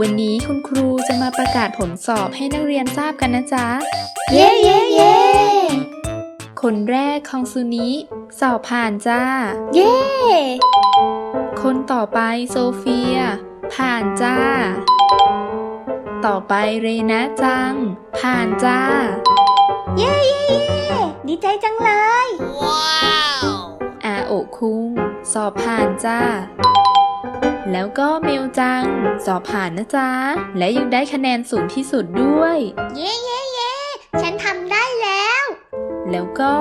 วันนี้คุณครูจะมาประกาศผลสอบให้นักเรียนทราบกันนะจ๊ะ เย้เย้เย้คนแรกของซูนิสอบผ่านจ้า เย้ คนต่อไปโซเฟีย ผ่านจ้า ต่อไปเรนะจัง ผ่านจ้า เย้เย้เย้ดีใจจังเลยอาโอะคุง สอบผ่านจ้า แล้วก็เมลจัง สอบผ่านนะจ๊ะ และยังได้คะแนนสูงที่สุดด้วย เย้เย้เย้ฉันทำได้แล้ว แล้วก็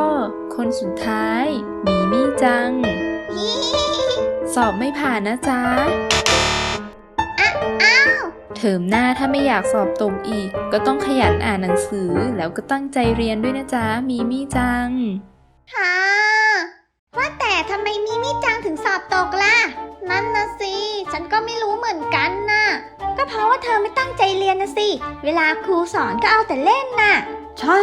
คนสุดท้าย มีมี่จัง สอบไม่ผ่านนะจ๊ะอ้าวเทอมหน้าถ้าไม่อยากสอบตกอีก ก็ต้องขยันอ่านหนังสือแล้วก็ตั้งใจเรียนด้วยนะจ๊ะ มีมี่จังฮ่าว่าแต่ทำไมมีมิจังถึงสอบตกล่ะ นั่นนะสิ ฉันก็ไม่รู้เหมือนกันน่ะ ก็เพราะว่าเธอไม่ตั้งใจเรียนนะสิ เวลาครูสอนก็เอาแต่เล่นน่ะ ใช่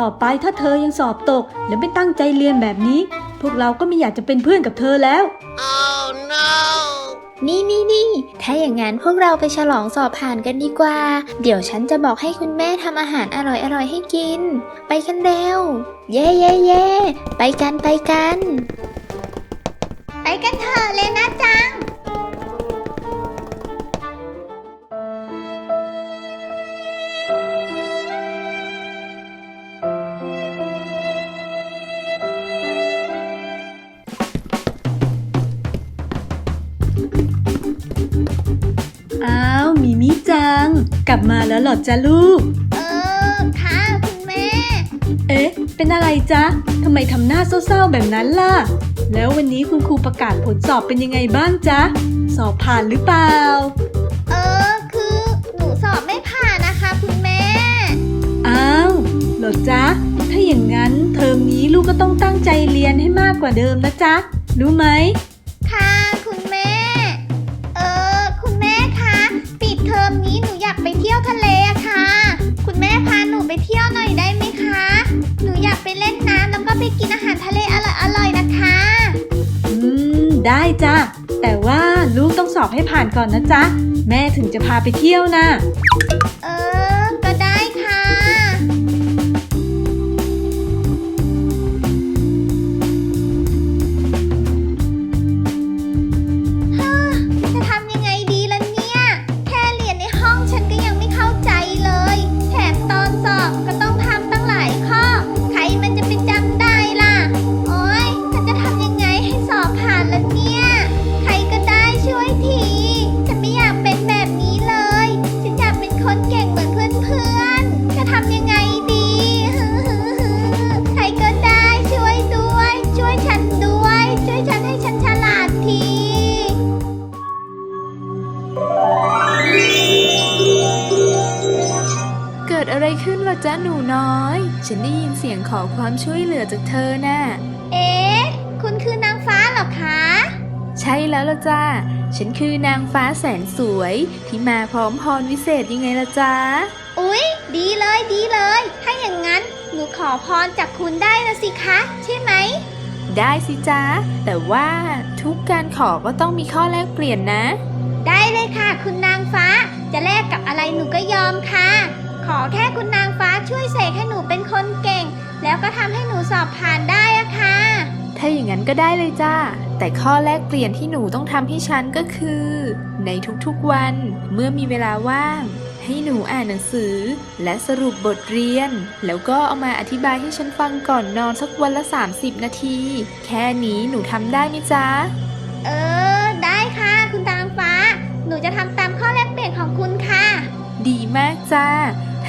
ต่อไปถ้าเธอยังสอบตก และไม่ตั้งใจเรียนแบบนี้ พวกเราก็ไม่อยากจะเป็นเพื่อนกับเธอแล้วนี่นี่นี่ถ้าอย่างนั้นพวกเราไปฉลองสอบผ่านกันดีกว่า เดี๋ยวฉันจะบอกให้คุณแม่ทำอาหารอร่อยอร่อยๆให้กิน ไปกันเร็ว เย่เย่เย่ไปกันไปกัน ไปกันเถอะเลยนะจัง อ้าว มิมิจัง กลับมาแล้วเหรอจ๊ะลูก เออ ค่ะคุณแม่ เอ๊ะ เป็นอะไรจ๊ะทำไมทำหน้าเศร้าๆแบบนั้นล่ะ แล้ววันนี้คุณครูประกาศผลสอบเป็นยังไงบ้างจ๊ะ สอบผ่านหรือเปล่า เออ คือหนูสอบไม่ผ่านนะคะคุณแม่ อ้าวเหรอจ๊ะ ถ้าอย่างนั้นเทอมนี้ลูกก็ต้องตั้งใจเรียนให้มากกว่าเดิมนะจ๊ะ รู้ไหม ค่ะคุณแม่ เออ คุณแม่คะปิดเทอมนี้หนูอยากไปเที่ยวทะเลอะค่ะ คุณแม่พาหนูไปเที่ยวหน่อยได้ไหมคะ หนูอยากไปเล่นน้ำแล้วก็ไปกินอาหารทะเลอร่อยๆนะคะอืม ได้จ้ะ แต่ว่าลูกต้องสอบให้ผ่านก่อนนะจ๊ะ แม่ถึงจะพาไปเที่ยวนะ เออ ก็ได้ ล่ะจ๊ะหนูน้อย ฉันได้ยินเสียงขอความช่วยเหลือจากเธอน่ะ เอ๊ะ คุณคือนางฟ้าเหรอคะ ใช่แล้วล่ะจ้าฉันคือนางฟ้าแสนสวย ที่มาพร้อมพรวิเศษยังไงล่ะจ๊ะ อุ๊ย ดีเลยดีเลย ถ้าอย่างนั้นหนูขอพรจากคุณได้นะสิคะ ใช่ไหม ได้สิจ๊ะ แต่ว่าทุกการขอก็ต้องมีข้อแลกเปลี่ยนนะ ได้เลยค่ะ คุณนางฟ้า จะแลกกับอะไรหนูก็ยอมค่ะ ขอแค่คุณนางฟ้าช่วยเสกให้หนูเป็นคนเก่ง แล้วก็ทำให้หนูสอบผ่านได้อะค่ะ ถ้าอย่างนั้นก็ได้เลยจ้า แต่ข้อแลกเปลี่ยนที่หนูต้องทำให้ฉันก็คือ ในทุกๆวันเมื่อมีเวลาว่าง ให้หนูอ่านหนังสือ และสรุปบทเรียน แล้วก็เอามาอธิบายให้ฉันฟังก่อนนอนสักวันละ 30 นาที แค่นี้หนูทำได้ไหมจ๊ะ เออ ได้ค่ะ คุณนางฟ้า หนูจะทำตามข้อแลกเปลี่ยนของคุณค่ะ ดีมากจ้า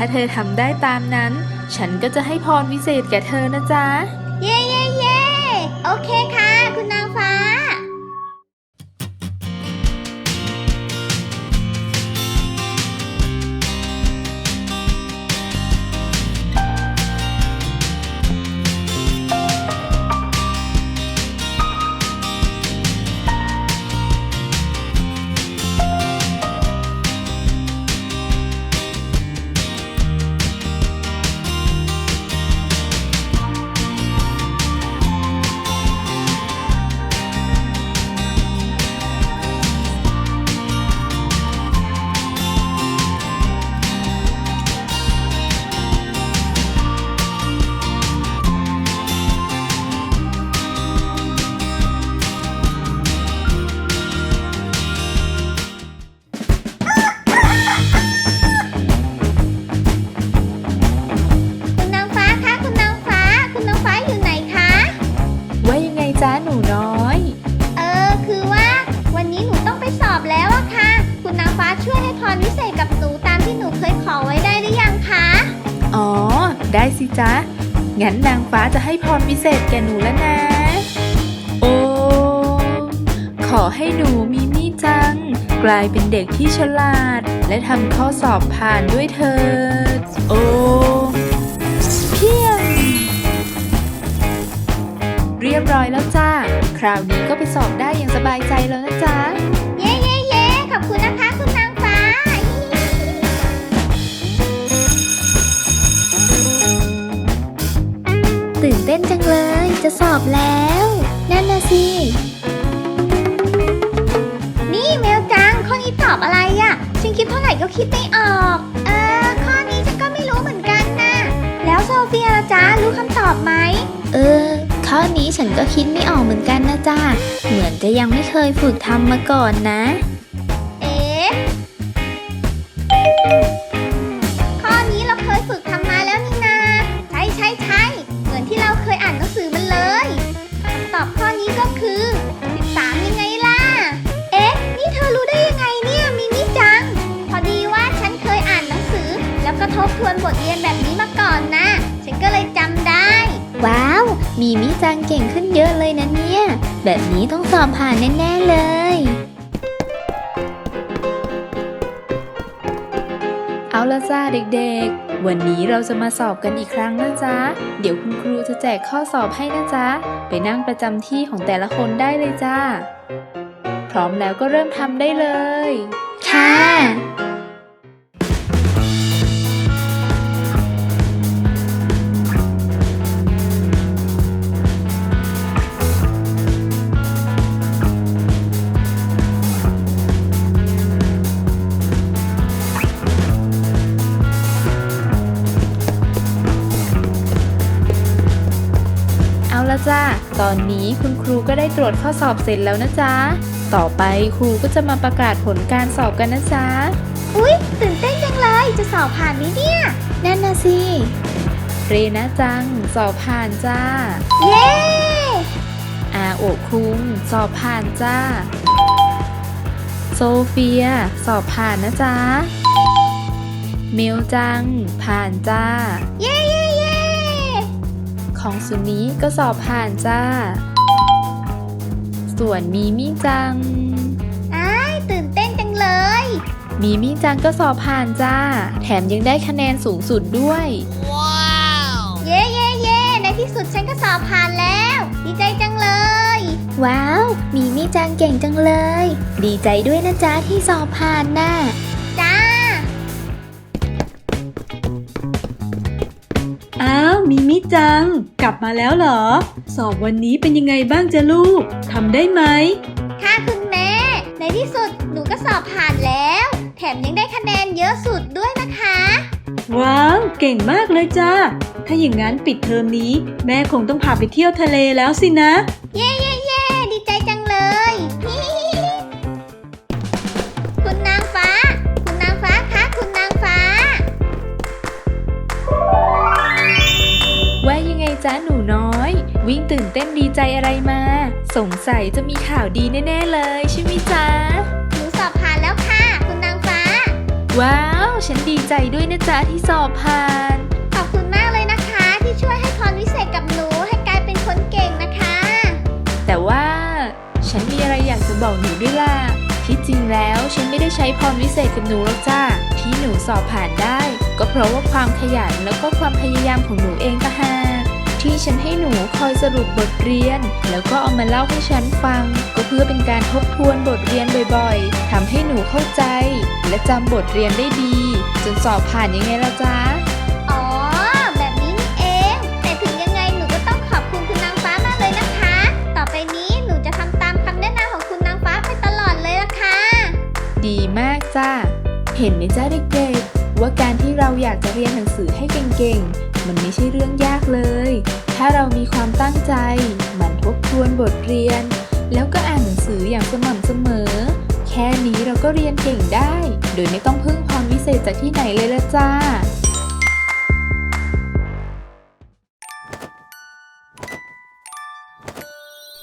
ถ้าเธอทำได้ตามนั้น ฉันก็จะให้พรวิเศษแก่เธอนะจ๊ะ เย้เย้เย้โอเค ได้สิจ๊ะ งั้นนางฟ้าจะให้พรพิเศษแก่หนูแล้วนะ โอ้ ขอให้หนูมีมี่จัง กลายเป็นเด็กที่ฉลาด และทำข้อสอบผ่านด้วยเถิด โอ้เพียง เรียบร้อยแล้วจ้า คราวนี้ก็ไปสอบได้อย่างสบายใจแล้วนะจ๊ะ เย้เย้เย้ขอบคุณนะคะ ตื่นเต้นจังเลย จะสอบแล้ว นั่นนะสิ นี่เมลจัง ข้อนี้ตอบอะไรอะ่ะฉันคิดเท่าไหร่ก็คิดไม่ออก เออ ข้อนี้ฉันก็ไม่รู้เหมือนกันนะ แล้วโซเฟียล่ะจ๊ะรู้คำตอบไหม เออ ข้อนี้ฉันก็คิดไม่ออกเหมือนกันนะจ้าเหมือนจะยังไม่เคยฝึกทำมาก่อนนะ จังเก่งขึ้นเยอะเลยนะเนี่ย แบบนี้ต้องสอบผ่านแน่ๆเลย เอาละจ้าเด็กๆ วันนี้เราจะมาสอบกันอีกครั้งนะจ๊ะ เดี๋ยวคุณครูจะแจกข้อสอบให้นะจ๊ะ ไปนั่งประจำที่ของแต่ละคนได้เลยจ้า พร้อมแล้วก็เริ่มทำได้เลย ค่ะ ละจ้า ตอนนี้คุณครูก็ได้ตรวจข้อสอบเสร็จแล้วนะจ๊ะ ต่อไปครูก็จะมาประกาศผลการสอบกันนะจ๊ะ อุ๊ย ตื่นเต้นจังเลย จะสอบผ่านไหมเนี่ย นั่นนะสิ เรนะจัง สอบผ่านจ้า เย้อาโอะคุงสอบผ่านจ้า โซเฟีย สอบผ่านนะจ๊ะ เมลจัง ผ่านจ้า เย้เย้เย้ ของสุนี้ก็สอบผ่านจ้า ส่วนมีมี่จัง อ้ายตื่นเต้นจังเลย มีมี่จังก็สอบผ่านจ้า แถมยังได้คะแนนสูงสุดด้วยเย้เย้เย้ในที่สุดฉันก็สอบผ่านแล้ว ดีใจจังเลย ว้าว มีมิจังเก่งจังเลย ดีใจด้วยนะจ๊ะที่สอบผ่านน่ะจ้ มีมิจัง กลับมาแล้วเหรอ สอบวันนี้เป็นยังไงบ้างจ๊ะลูกทำได้ไหมค่ะคุณแม่ ในที่สุดหนูก็สอบผ่านแล้ว แถมยังได้คะแนนเยอะสุดด้วยนะคะ ว้าว เก่งมากเลยจ้าถ้าอย่างนั้นปิดเทอมนี้ แม่คงต้องพาไปเที่ยวทะเลแล้วสินะ เย้ วิ่งตื่นเต้นดีใจอะไรมา สงสัยจะมีข่าวดีแน่ ๆ เลยใช่ไหมจ๊ะ หนูสอบผ่านแล้วค่ะ คุณนางฟ้า ว้าว ฉันดีใจด้วยนะจ๊ะที่สอบผ่าน ขอบคุณมากเลยนะคะ ที่ช่วยให้พรวิเศษกับหนูให้กลายเป็นคนเก่งนะคะ แต่ว่า ฉันมีอะไรอยากจะบอกหนูด้วยล่ะ ที่จริงแล้วฉันไม่ได้ใช้พรวิเศษกับหนูหรอกจ้าที่หนูสอบผ่านได้ ก็เพราะว่าความขยันแล้วก็ความพยายามของหนูเองต่างหาก ที่ฉันให้หนูคอยสรุปบทเรียน แล้วก็เอามาเล่าให้ฉันฟัง ก็เพื่อเป็นการทบทวนบทเรียนบ่อยๆทำให้หนูเข้าใจ และจำบทเรียนได้ดี จนสอบผ่านยังไงล่ะจ๊ะอ๋อ แบบนี้นี่เอง แต่ถึงยังไงหนูก็ต้องขอบคุณคุณนางฟ้ามากเลยนะคะ ต่อไปนี้หนูจะทำตามคำแนะนำของคุณนางฟ้าไปตลอดเลยละค่ะ ดีมากจ้าเห็นไหมจ้าเด็กๆว่าการที่เราอยากจะเรียนหนังสือให้เก่งๆ มันไม่ใช่เรื่องยากเลย ถ้าเรามีความตั้งใจ มันทบทวนบทเรียน แล้วก็อ่านหนังสืออย่างสม่ำเสมอ แค่นี้เราก็เรียนเก่งได้ โดยไม่ต้องพึ่งพรวิเศษจากที่ไหนเลยละจ้า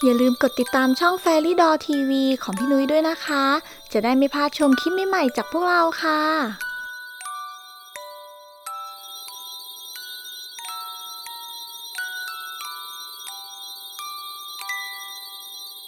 อย่าลืมกดติดตามช่อง Fairy Doll TV ของพี่นุ้ยด้วยนะคะ จะได้ไม่พลาดชมคลิปใหม่ๆจากพวกเราค่ะ